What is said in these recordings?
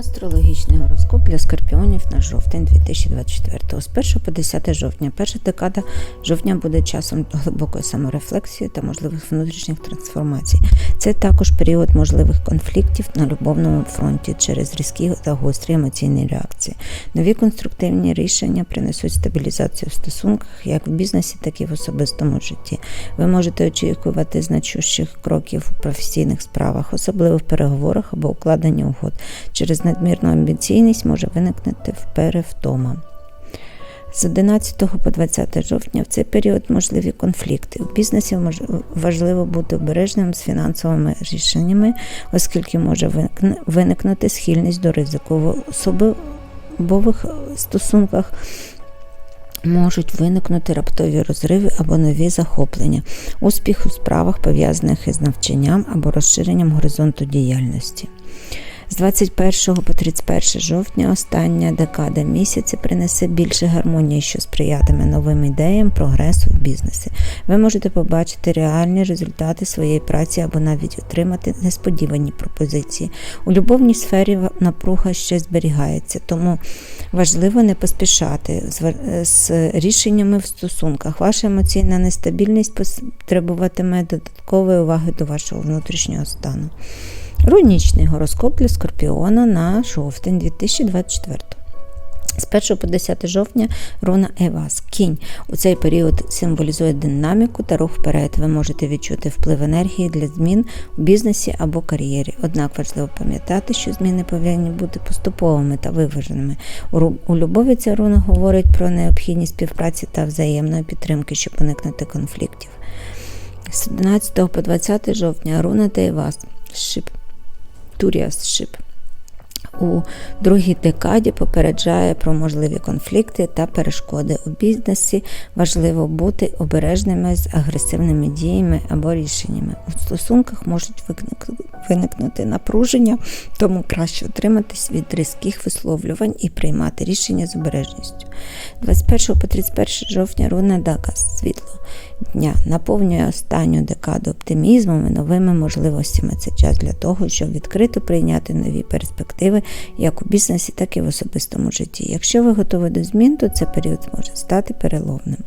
Астрологічний гороскоп для скорпіонів на жовтень 2024. З 1 по 10 жовтня. Перша декада жовтня буде часом глибокої саморефлексії та можливих внутрішніх трансформацій. Це також період можливих конфліктів на любовному фронті через різкі та гострі емоційні реакції. Нові конструктивні рішення принесуть стабілізацію в стосунках як в бізнесі, так і в особистому житті. Ви можете очікувати значущих кроків у професійних справах, особливо в переговорах або укладенні угод. Через надмірну амбіційність може виникнути перевтома. З 11 по 20 жовтня в цей період можливі конфлікти. У бізнесі важливо бути обережним з фінансовими рішеннями, оскільки може виникнути схильність до ризику. В особливих стосунках можуть виникнути раптові розриви або нові захоплення, успіх у справах, пов'язаних із навчанням або розширенням горизонту діяльності. З 21 по 31 жовтня остання декада місяця принесе більше гармонії, що сприятиме новим ідеям прогресу в бізнесі. Ви можете побачити реальні результати своєї праці або навіть отримати несподівані пропозиції. У любовній сфері напруга ще зберігається, тому важливо не поспішати з рішеннями в стосунках. Ваша емоційна нестабільність потребуватиме додаткової уваги до вашого внутрішнього стану. Рунічний гороскоп для Скорпіона на жовтень 2024. З 1 по 10 жовтня руна Евас. Кінь. У цей період символізує динаміку та рух вперед. Ви можете відчути вплив енергії для змін у бізнесі або кар'єрі. Однак важливо пам'ятати, що зміни повинні бути поступовими та виваженими. У, любові ця руна говорить про необхідність співпраці та взаємної підтримки, щоб уникнути конфліктів. З 11 по 20 жовтня руна Тейвас. Шип. Туріас Шип. У другій декаді попереджає про можливі конфлікти та перешкоди у бізнесі. Важливо бути обережними з агресивними діями або рішеннями. У стосунках можуть виникнути напруження, тому краще утриматись від різких висловлювань і приймати рішення з обережністю. 21 по 31 жовтня руна Дагас світло дня наповнює останню декаду оптимізмом і новими можливостями. Це час для того, щоб відкрито прийняти нові перспективи як у бізнесі, так і в особистому житті. Якщо ви готові до змін, то цей період може стати переломним.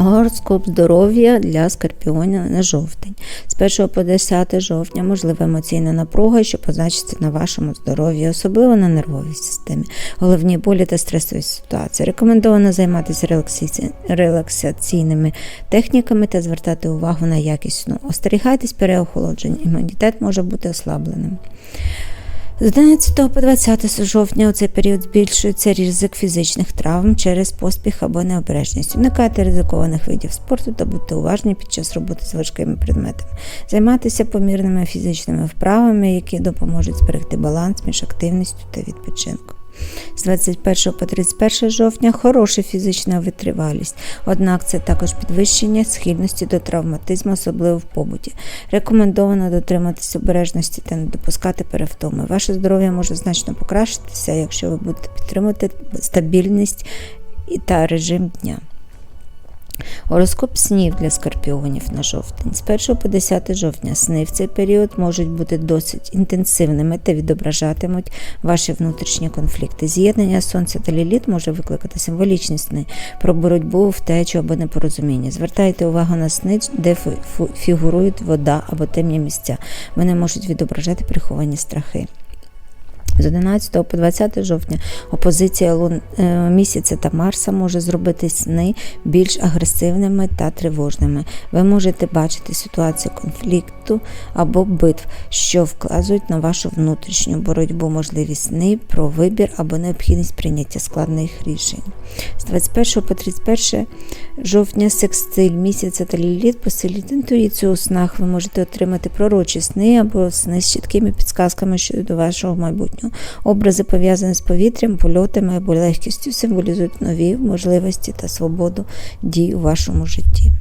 Гороскоп здоров'я для скорпіонів на жовтень. З 1 по 10 жовтня можлива емоційна напруга, що позначиться на вашому здоров'ї, особливо на нервовій системі, головні болі та стресові ситуації. Рекомендовано займатися релаксаці- релаксаційними техніками та звертати увагу на якість сну. Остерігайтесь переохолоджень, імунітет може бути ослабленим. З 11 по 20 жовтня у цей період збільшується ризик фізичних травм через поспіх або необережність. Уникайте ризикованих видів спорту та будьте уважні під час роботи з важкими предметами. займатися помірними фізичними вправами, які допоможуть зберегти баланс між активністю та відпочинком. З 21 по 31 жовтня хороша фізична витривалість, однак це також підвищення схильності до травматизму, особливо в побуті. Рекомендовано дотриматися обережності та не допускати перевтоми. Ваше здоров'я може значно покращитися, якщо ви будете підтримувати стабільність та режим дня. Гороскоп снів для скорпіонів на жовтень. З 1 по 10 жовтня сни в цей період можуть бути досить інтенсивними та відображатимуть ваші внутрішні конфлікти. З'єднання сонця та ліліт може викликати символічні сни про боротьбу, втечу або непорозуміння. Звертайте увагу на сни, де фігурують вода або темні місця. Вони можуть відображати приховані страхи. З 11 по 20 жовтня опозиція лун е, місяця та Марса може зробити сни більш агресивними та тривожними. Ви можете бачити ситуацію конфлікту або битв, що вказують на вашу внутрішню боротьбу, можливі сни про вибір або необхідність прийняття складних рішень. З 21 по 31 жовтня секстиль місяця та ліліт посилять інтуїцію у снах. Ви можете отримати пророчі сни або сни з чіткими підсказками щодо вашого майбутнього. Образи пов'язані з повітрям, польотами або легкістю символізують нові можливості та свободу дій у вашому житті.